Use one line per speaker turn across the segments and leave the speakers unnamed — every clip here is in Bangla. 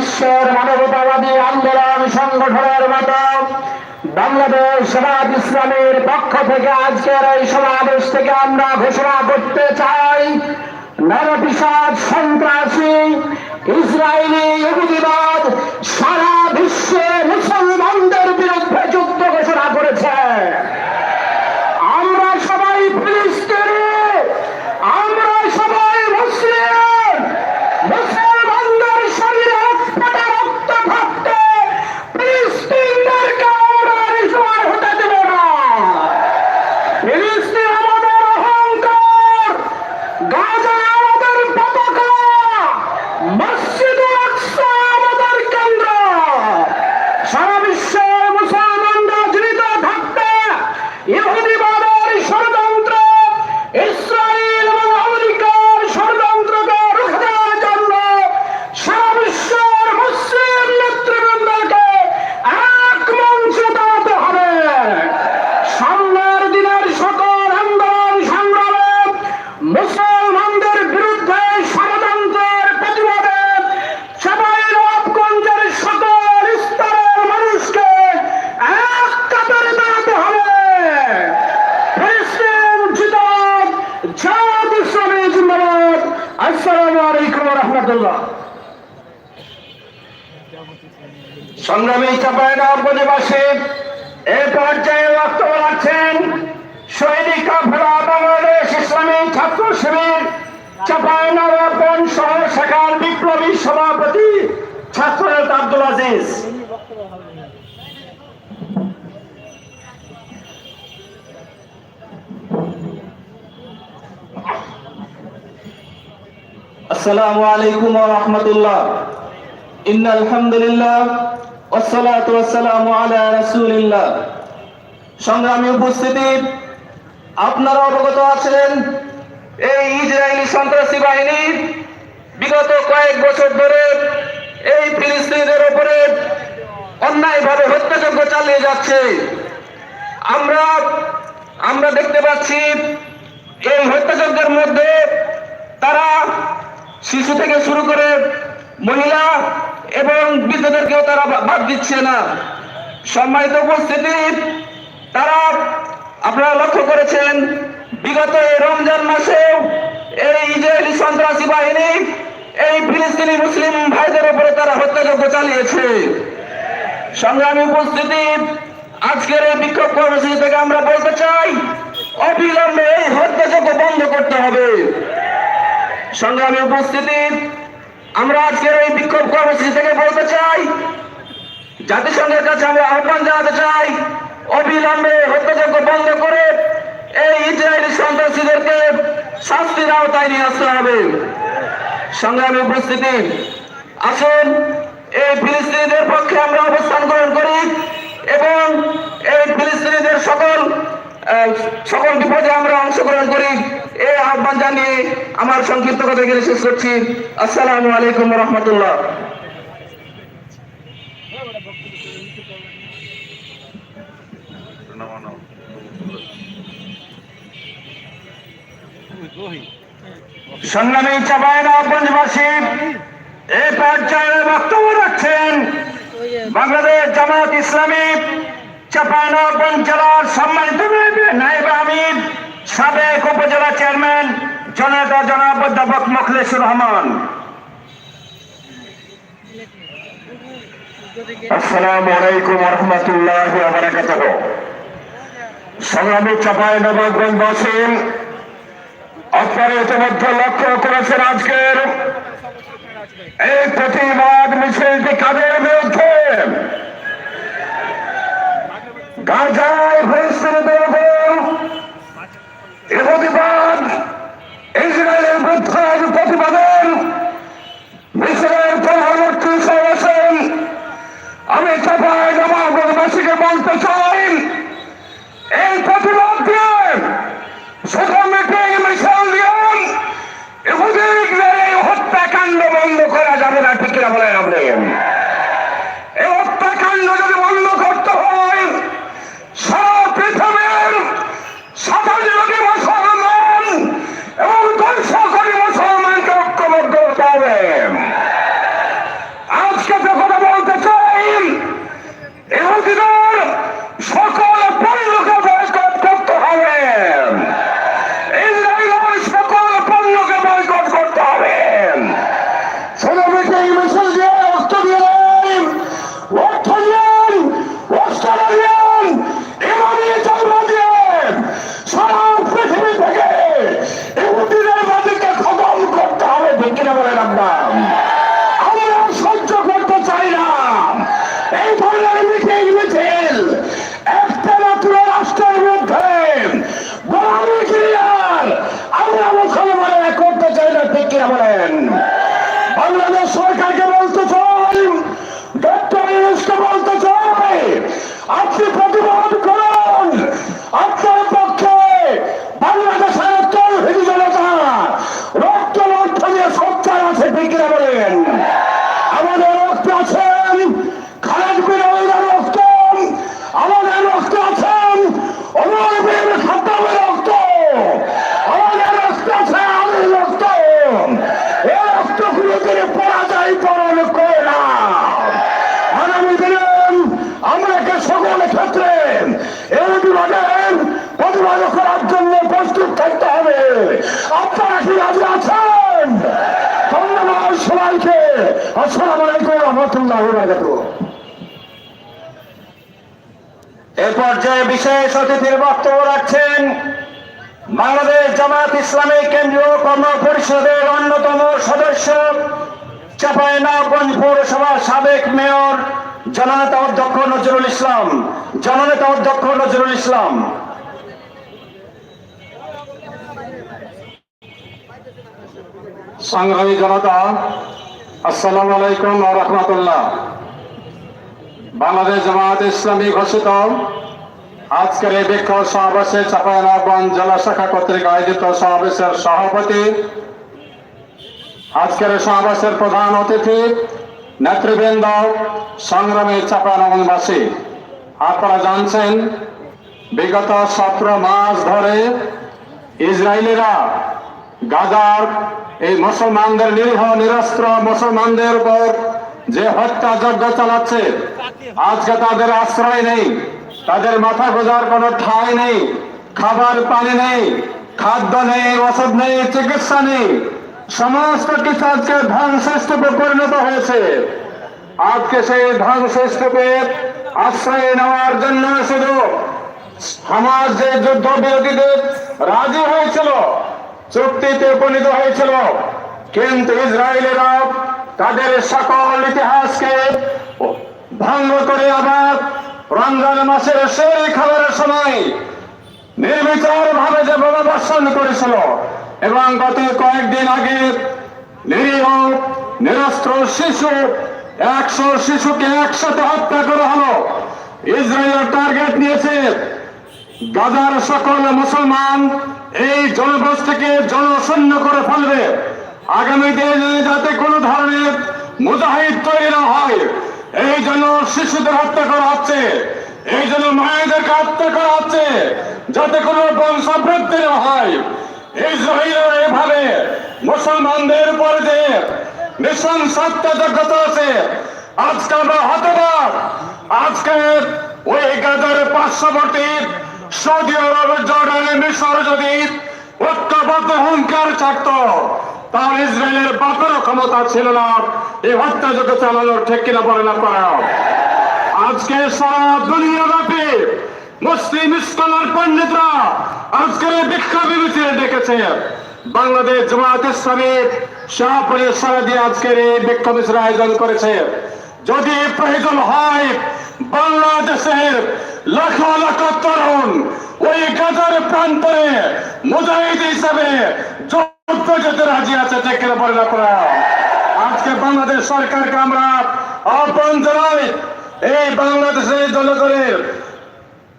বিশ্বের মানবতাবাদী আন্দোলন সংগঠনের মতো বাংলাদেশ সমাজ ইসলামের পক্ষ থেকে আজকের এই সমাবেশ থেকে আমরা ঘোষণা করতে চাই নরপিসাদ সন্ত্রাসী ইসরায়েলি ইহুদিবাদ সারা বিশ্বে মুসলমানদের বিরুদ্ধে যুদ্ধ ঘোষণা করেছে আমরা সবাই ফিলিস্তিনি আমরা সবাই মুসলিম মুসলমানদের শরীরে একটা রক্ত থাকতে ফিলিস্তিনদেরকে আমরা রিসোয়ার হতে দেব না ফিলিস্তিন আমাদের অহংকার গাজা আমাদের পতাকা মসজিদ আকসা আমাদের কেন্দ্র সারা বিশ্বের মুসলমানরা জীবিত থাকতে ইহুদিবাদের ষড়যন্ত্র ইসরায়েল এবং আমেরিকার ষড়যন্ত্রকে রুখে দেওয়ার জন্য সারা বিশ্বের মুসলিম নেতৃবৃন্দকে এক মঞ্চে দাঁড়াতে হবে সামনের দিনের সকল আন্দোলন সংগ্রামে মুসলমানদের বিরুদ্ধে ষড়যন্ত্রের প্রতিবাদে সবাই রবগঞ্জের সকল স্তরের মানুষকে এক কাতারে দাঁড়াতে হবে ফিলিস্তিন জিন্দাবাদ জামাত ইসলামী জিন্দাবাদ আসসালামু আলাইকুম সংগ্রামী চাপাইনবাসী এ পর্যায়ে বক্তব্য রাখছেন সৈনিক কাফেলা বাংলাদেশ ইসলামী ছাত্র শিবির চাপাইনবাবগঞ্জ সহ শাখার বিপ্লবী সভাপতি ছাত্র নেতা আব্দুল আজিজ।
আসসালামু আলাইকুম ওয়া রাহমাতুল্লাহ। ইন্নাল হামদুলিল্লাহ ওয়াসসালাতু ওয়াসসালামু আলা রাসূলিল্লাহ। সংগ্রামী উপস্থিতি আপনারা অবগত আছেন, এই ইসরায়েলি সন্ত্রাসী বাহিনী বিগত কয়েক বছর ধরে এই ফিলিস্তিনিদের উপরে অন্যায়ভাবে হত্যাযজ্ঞ চালিয়ে যাচ্ছে। আমরা আমরা দেখতে পাচ্ছি এই হত্যাযজ্ঞের মধ্যে তারা শিশু থেকে শুরু করে মহিলা এবং বৃদ্ধদেরকেও তারা বাদ দিচ্ছে না। সম্মানিত উপস্থিতি, তারা আপনারা লক্ষ্য করেছেন, বিগত এই রমজান মাসেও এই ইসরায়েলি সন্ত্রাসী বাহিনী, এই ফিলিস্তিনি মুসলিম ভাইদের উপরে তারা হত্যাযজ্ঞ চালিয়েছে। সংগ্রামী উপস্থিতি, আজকের এই বিক্ষোভ কর্মসূচি থেকে আমরা বলতে চাই, অবিলম্বে এই হত্যাযজ্ঞ বন্ধ করতে হবে। সংগ্রামী উপস্থিতি, আমরা আজকের এই বিক্ষোভ কর্মসূচি থেকে বলতে চাই, জাতিসংঘের কাছে আমরা আহ্বান জানাতে চাই, অবিলম্বে হত্যাযজ্ঞ বন্ধ করে এই ইসরায়েলি সন্ত্রাসীদেরকে শাস্তির আওতায় নিয়ে আসতে হবে। সংগ্রামী উপস্থিতি, আসুন, এই ফিলিস্তিনিদের পক্ষে আমরা অবস্থান গ্রহণ করি এবং এই ফিলিস্তিনিদের সকল সকল বিপদে আমরা অংশগ্রহণ করি। এই আহ্বান জানিয়ে আমার সংক্ষিপ্ত কথা এখানে শেষ করছি। আসসালামু আলাইকুম রহমতুল্লাহ।
সংগ্রামী চাপাইনবাবগঞ্জবাসী এ পর্যায়ে বক্তব্য রাখছেন বাংলাদেশ জামাত ইসলামী চাপাইনবাবগঞ্জ জেলার সম্মানিত নায়েব আমির সাবেক উপজেলা চেয়ারম্যান জনতা জনাব অধ্যাপক মখলেসুর রহমান আসসালামু আলাইকুম রহমতুল্লাহ বারাকাতুহ সংগ্রামী চাপাইনবাবগঞ্জবাসী আপনারা ইতিমধ্যে লক্ষ্য করেছেন আজকের এই প্রতিবাদ মিছিলটি কাদের বিরুদ্ধে গাজায় ফিলিস্তিনিদের উপর ইহুদিবাদ ইসরায়েলের বিরুদ্ধে প্রতিবাদের মিছিলের প্রধানমন্ত্রী সমাবেশন আমি চাপায় জমাবাসীকে বলতে চাই, এই প্রতিবাদ দিয়ে মিটিং মিছিল দিয়ে ইহুদিদের এই হত্যাকাণ্ড বন্ধ করা যাবে না, ঠিক কিনা বলেন আপনি?
এ পর্যায়ে বিশেষ অতিথির বক্তব্য রাখছেন বাংলাদেশ জামাত ইসলামী কেন্দ্রীয় কর্ম পরিষদের অন্যতম সদস্য চাপাইনগঞ্জ পৌরসভার সাবেক মেয়র, জননেতা অধ্যক্ষ নজরুল ইসলাম। জননেতা অধ্যক্ষ নজরুল ইসলাম।
সংগ্রামী জনতা আসসালামু আলাইকুম রহমতুল্লাহ। বাংলাদেশ জামাত ইসলামী ঘোষিত আজকের এই বিক্ষোভ সমাবেশে চাপাইনগঞ্জ জেলা শাখা কর্তৃক আয়োজিত সমাবেশের সভাপতি, আজকের সমাবেশের প্রধান অতিথি, নেতৃবৃন্দ, সংগ্রামী চাপাইনগঞ্জবাসী আপনারা জানছেন, বিগত সতেরো মাস ধরে ইসরায়েলিরা গাজার এই মুসলমানদের নিরীহ, নিরস্ত্র মুসলমানদের উপর যে হত্যাযজ্ঞ চালাচ্ছে, আজকে তাদের আশ্রয় নেই, তাদের মাথা গোজার কোনো ঠাঁই নেই, খাবার পানি নেই, খাদ্য নেই, ওষুধ নেই, চিকিৎসা নেই, সমস্ত কিছু আজকে ধ্বংসস্তূপে পরিণত হয়েছে। আজকে সেই ধ্বংসস্তূপের আশ্রয় নেওয়ার জন্য শুধু সমাজ যে যুদ্ধ বিরোধীদের রাজি হয়েছিল চুক্তিতে উপনীত হয়েছিল। কিন্তু ইসরায়েলেরা তাদের সকল ইতিহাসকে ভঙ্গ করে আবার রমজান মাসের সেই খাবারের সময় নির্বিচার ভাবে যে বোমা বর্ষণ করেছিল এবং গত কয়েকদিন আগে নিরীহ, নিরস্ত্র শিশু, একশো শিশুকে একসাথে হত্যা করা হলো। ইসরায়েলের টার্গেট নিয়েছে। গাজার সকল মুসলমান এই জনগোষ্ঠীকে জনশূন্য করে ফেলবে। আগামী দিনে যাতে কোনো ধরনের মুজাহিদ তৈরি না হয়, এই জন্য শিশুদের হত্যা করা হচ্ছে, এই জন্য মায়েদেরকে হত্যা করা হচ্ছে, যাতে কোনো বংশবৃদ্ধি না হয়। ইসরায়েল এভাবে মুসলমানদের উপর যে নৃশংস হত্যাযজ্ঞতা আছে, আজকে আমরা হতবাক। আজকে ওই গাজার পার্শ্ববর্তী সৌদি আরব জর্ডানের মিশর যদি ঐক্যবদ্ধ হুঙ্কার থাকত তাহলে ইসরায়েলের বাপেরও ক্ষমতা ছিল না। এই হত্যাযজ্ঞ চালানোর ঠিক কিনা বলে না করা আজকে সারা দুনিয়া ব্যাপী মুসলিম স্কলার পণ্ডিতরা আজকের বিক্ষোভ মিছিলে ডেকেছে। বাংলাদেশ জামাত ইসলামী শাহপুরে সারা দিয়ে আজকের এই বিক্ষোভ আয়োজন করেছে। যদি প্রয়োজন হয়, বাংলাদেশের লাখ লাখ তরুণ ওই গাজার প্রান্তরে মুজাহিদ হিসাবে যেতে রাজি আছে, ঠিক বলে না করা? আজকে বাংলাদেশ সরকারকে আমরা আহ্বান জানাই, এই বাংলাদেশের জনগণের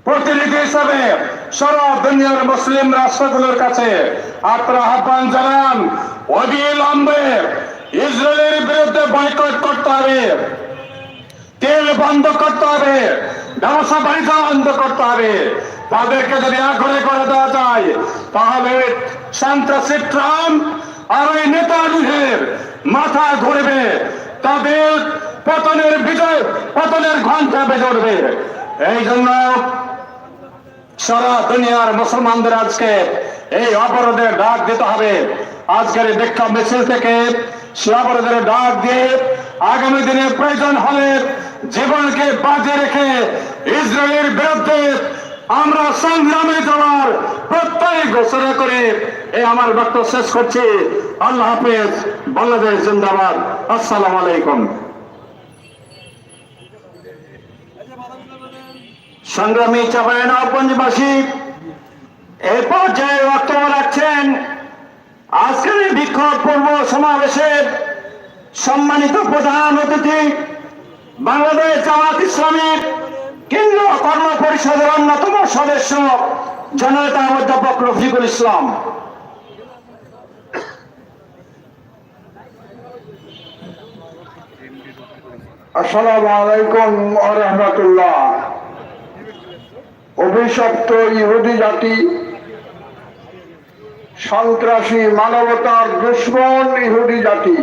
প্রতিনিধি হিসাবে সারা দুনিয়ার মুসলিম রাষ্ট্রগুলোর কাছে আপনারা আহ্বান জানান, অবিলম্বে ইসরায়েলের বিরুদ্ধে বয়কট করতে হবে। তেল বন্ধ করতে হবে। ব্যবসা বাণিজ্য বন্ধ করতে হবে। তাদেরকে যদি আগ্রহ করে দেওয়া যায়, তাহলে সন্ত্রাসী ট্রাম্প আর ওই নেতা নেতাজিদের মাথা ঘুরবে। তাদের পতনের বিজয়, পতনের ঘণ্টা বেজে উঠবে। এই জন্য সারা দুনিয়ার মুসলমানদের আজকে এই অপরাধের ডাক দিতে হবে। আজকের এই বিক্ষোভ মিছিল থেকে সে অপরাধের ডাক দিয়ে আগামী দিনে প্রয়োজন হলে জীবনকে বাজে রেখে ইসরায়েলের বিরুদ্ধে আমরা সংগ্রামে যাওয়ার প্রত্যয় ঘোষণা করে এই আমার বক্তব্য শেষ করছি। আল্লাহ হাফেজ, বাংলাদেশ জিন্দাবাদ। আসসালামু আলাইকুম।
সংগ্রামী চাপাইনগঞ্জবাসী এই পর্যায়ে বক্তব্য রাখছেন আজকের বিক্ষোভ পূর্ব সমাবেশের সম্মানিত প্রধান অতিথি বাংলাদেশ জামাত ইসলামের কেন্দ্রীয় কর্ম পরিষদের অন্যতম সদস্য জনতা অধ্যাপক রফিকুল ইসলাম।
আসসালামু আলাইকুম রহমতুল্লাহ। অভিশপ্ত ইহুদি জাতি, সন্ত্রাসী মানবতার দুশ্মন ইহুদি জাতি।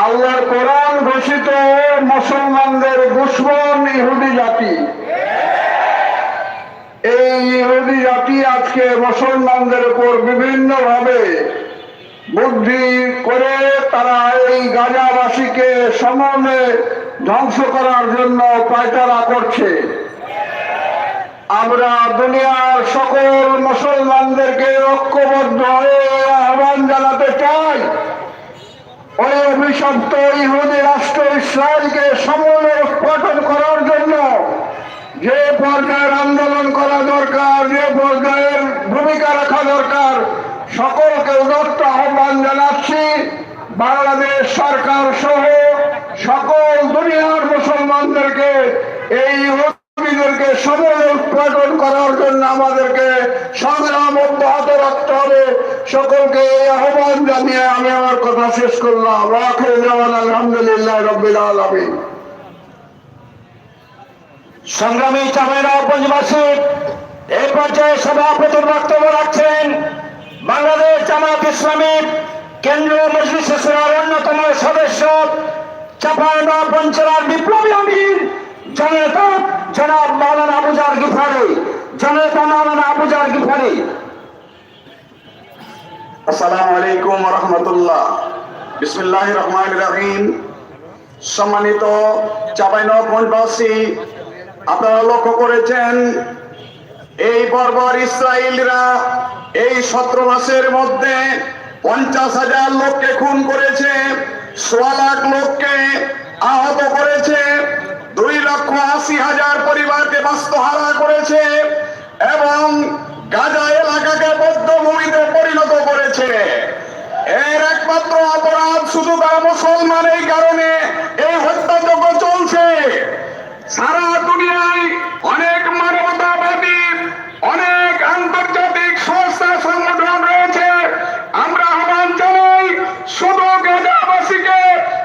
আল্লাহর কোরআন ঘোষিত মুসলমানদের দুশ্মন ইহুদি জাতি। এই ইহুদি জাতি আজকে মুসলমানদের উপর বিভিন্ন ভাবে বুদ্ধি করে তারা এই গাজাবাসীকে সমলে ধ্বংস করার জন্য পায়তারা করছে। আমরা দুনিয়ার সকল মুসলমানদেরকে ঐক্যবদ্ধ হয়ে আহ্বান জানাতে চাই। ওই অভিশপ্ত ইহুদি রাষ্ট্র ইসরায়েলকে সমলে উৎপাদন করার জন্য যে পর্যায়ের আন্দোলন করা দরকার, যে পর্যায়ের ভূমিকা রাখা দরকার, সকলকে উদত্ত আহ্বান জানাচ্ছি। বাংলাদেশ সরকার সহ সকল দুনিয়ার মুসলমানদেরকে এই ইহুদিদেরকে সমলে উৎপাদন করার জন্য আমাদেরকে সংগ্রাম অব্যাহত রাখতে হবে। সকলকে আহ্বান জানিয়ে আমি আমার কথা শেষ করলাম। রাখে জওয়ান আলহামদুলিল্লাহ রবিল আলমী
সংগ্রামী চামেরা পঞ্চবাসী এই পর্যায়ে সভাপতির বক্তব্য রাখছেন বাংলাদেশ জামাত ইসলামী কেন্দ্রীয় মজলিস অন্যতম সদস্য চাপায়না পঞ্চলার বিপ্লবী আমির। জননেতা, জনাব মাওলানা আবুজার জননেতা মাওলানা আবুজার
আসসালামু আলাইকুম রহমতুল্লাহ। রহমান রহিম। সম্মানিত চাপাইনবাসী আপনারা লক্ষ্য করেছেন, এই বর্বর ইসরায়েলরা এই সতেরো মাসের মধ্যে পঞ্চাশ হাজার লোককে খুন করেছে, সোয়া লাখ লোককে আহত করেছে দুই লক্ষ আশি হাজার পরিবারকে বাস্তুহারা করেছে এবং গাজা এলাকাকে বদ্ধভূমিতে পরিণত করেছে। এর একমাত্র অপরাধ শুধু তারা মুসলমান এই কারণে এই হত্যাযজ্ঞ চলছে। সারা দুনিয়ায় অনেক মানবতাবাদী, অনেক আন্তর্জাতিক সংস্থা সংগঠন রয়েছে। আমরা আহ্বান জানাই, শুধু গাজাবাসীকে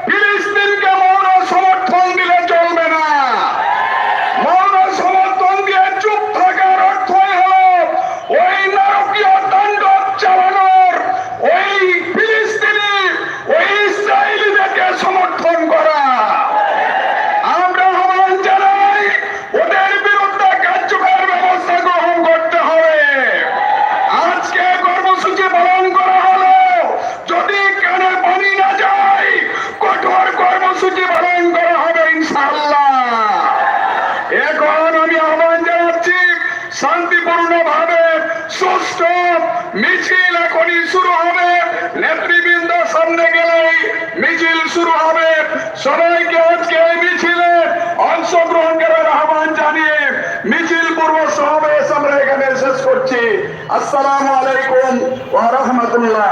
ফিলিস্তিনকে মৌন সমর্থন দিলে চলবে না মৌন সমর্থন দিয়ে চুপ থাকার অর্থই হলো ওই নারকীয় তাণ্ডব চালানোর ওই ফিলিস্তিনি ওই ইসরায়েলিদেরকে সমর্থন করা আমরা আহ্বান জানাই ওদের বিরুদ্ধে কার্যকর ব্যবস্থা গ্রহণ করতে হবে আজকে কর্মসূচি পালন করা হলো যদি কানে পানি না যায় কঠোর কর্মসূচি পালন করা হবে ইনশাআল্লাহ এখন আমি আহ্বান জানাচ্ছি শান্তিপূর্ণ ভাবে সুস্থ মিছিল এখনই শুরু হবে। নেতৃবৃন্দ সামনে গেলেই মিছিল শুরু হবে। সবাইকে আজকে এই মিছিলে অংশগ্রহণ করার আহ্বান জানিয়ে মিছিল পূর্ব সমাবেশ আমরা এখানে শেষ করছি। আসসালামু আলাইকুম ওয়া রাহমাতুল্লাহ।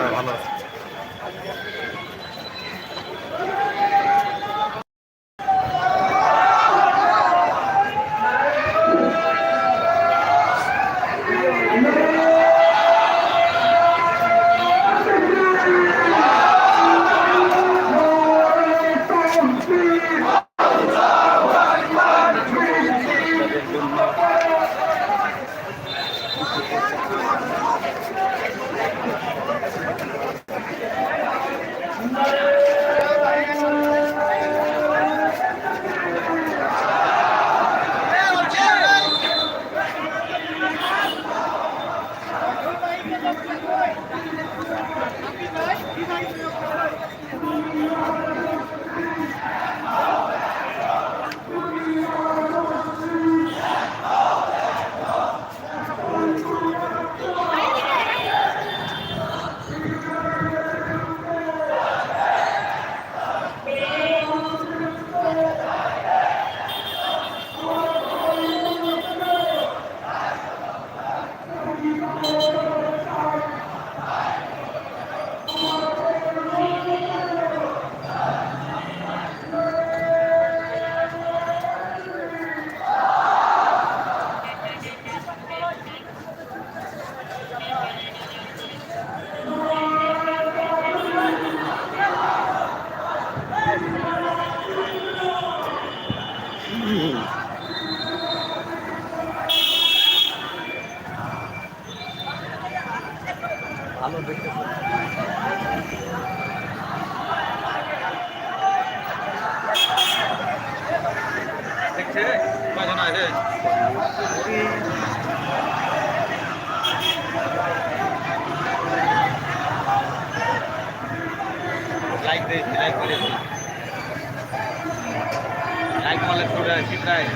I'm not.
Er- লাইক দে লাইক করে লাইক মারলে পুরো চিত্রায়